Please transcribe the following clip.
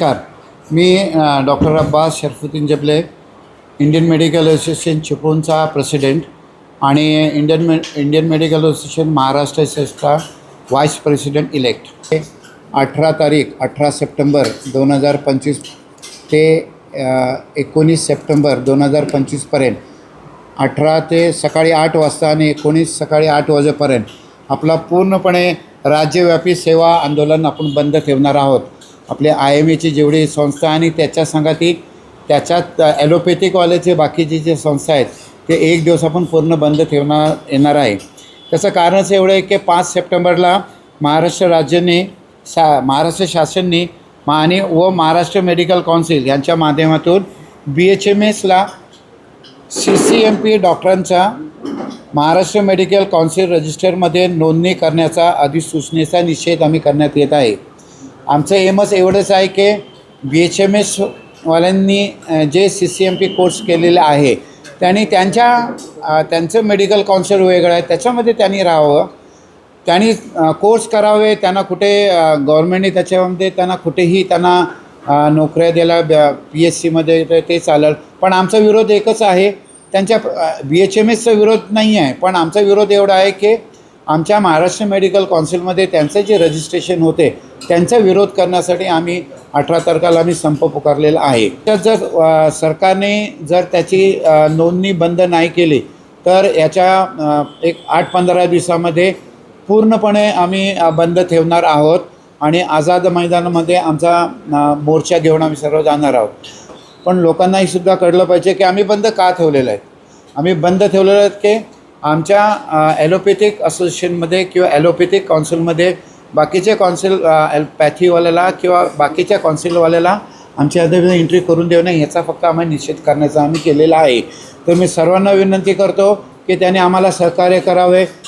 नमस्कार. मी doctor Abbas Sharafuddin Jable Indian medical association चिपळूणचा president आणि Indian मे इंडियन मेडिकल असोसिएशन महाराष्ट्र सेसचा व्हाईस प्रेसिडेंट इलेक्ट. अठरा तारीख अठरा सप्टेंबर दोन हजार पंचवीस ते एकोणीस सप्टेंबर दोन हजार पंचवीसपर्यंत अठरा ते सकाळी आठ वाजता आणि एकोणीस सकाळी आठ वाजेपर्यंत आपला पूर्णपणे राज्यव्यापी सेवा आंदोलन आपण बंद ठेवणार आहोत. आपले आय एम एची जेवढी संस्था आणि त्याच्या संघाती त्याच्यात ॲलोपॅथिकवाल्याचे बाकीचे जे संस्था आहेत ते एक दिवस आपण पूर्ण बंद ठेवणार येणार आहे. त्याचं कारणच एवढं आहे की पाच सप्टेंबरला महाराष्ट्र राज्याने सा महाराष्ट्र शासनने मा आणि व महाराष्ट्र मेडिकल काउन्सिल यांच्या माध्यमातून बी एच एम एसला सी सी एम पी डॉक्टरांचा महाराष्ट्र मेडिकल काउन्सिल रजिस्टरमध्ये नोंदणी करण्याचा अधिसूचनेचा निषेध आम्ही करण्यात येत आहे. आमचं एमच एवढंच आहे की बी एच एम एसवाल्यांनी जे C C M P course केलेले आहे त्यांनी त्यांच्या त्यांचं मेडिकल काउन्सिल वेगळं आहे त्याच्यामध्ये त्यांनी राहावं. त्यांनी कोर्स करावे त्यांना कुठे गव्हर्मेंटने त्याच्यामध्ये त्यांना कुठेही त्यांना नोकऱ्या द्यायला पी एस सीमध्ये ते चालेल. पण आमचा विरोध एकच आहे. त्यांच्या बी एच एम एसचा विरोध नाही आहे. पण आमचा विरोध एवढा आहे की आमच्या महाराष्ट्र मेडिकल कौन्सिलमध्ये त्यांचं जे रजिस्ट्रेशन होते त्यांचा विरोध करण्यासाठी आम्ही अठरा तारखेला आम्ही संप पुकारलेला आहे. त्यात जर सरकारने जर त्याची नोंदणी बंद नाही केली तर याच्या एक आठ पंधरा दिवसामध्ये पूर्णपणे आम्ही बंद ठेवणार आहोत आणि आझाद मैदानामध्ये आमचा मोर्चा घेऊन आम्ही सर्व जाणार आहोत. पण लोकांनाही सुद्धा कळलं पाहिजे की आम्ही बंद का ठेवलेलं आहे? आम्ही बंद ठेवलेलं आहेत की आमच्या ॲलोपॅथिक असोसिएशनमध्ये किंवा ॲलोपॅथिक काउन्सिलमध्ये बाकीचे काउन्सिल पॅथीवाल्याला किंवा बाकीच्या काउन्सिलवाल्याला आमच्या अदर एंट्री करून देऊ नये याचा फक्त आम्ही निषेध करण्याचा आम्ही केलेला आहे. तर मी सर्वांना विनंती करतो की त्याने आम्हाला सहकार्य करावे.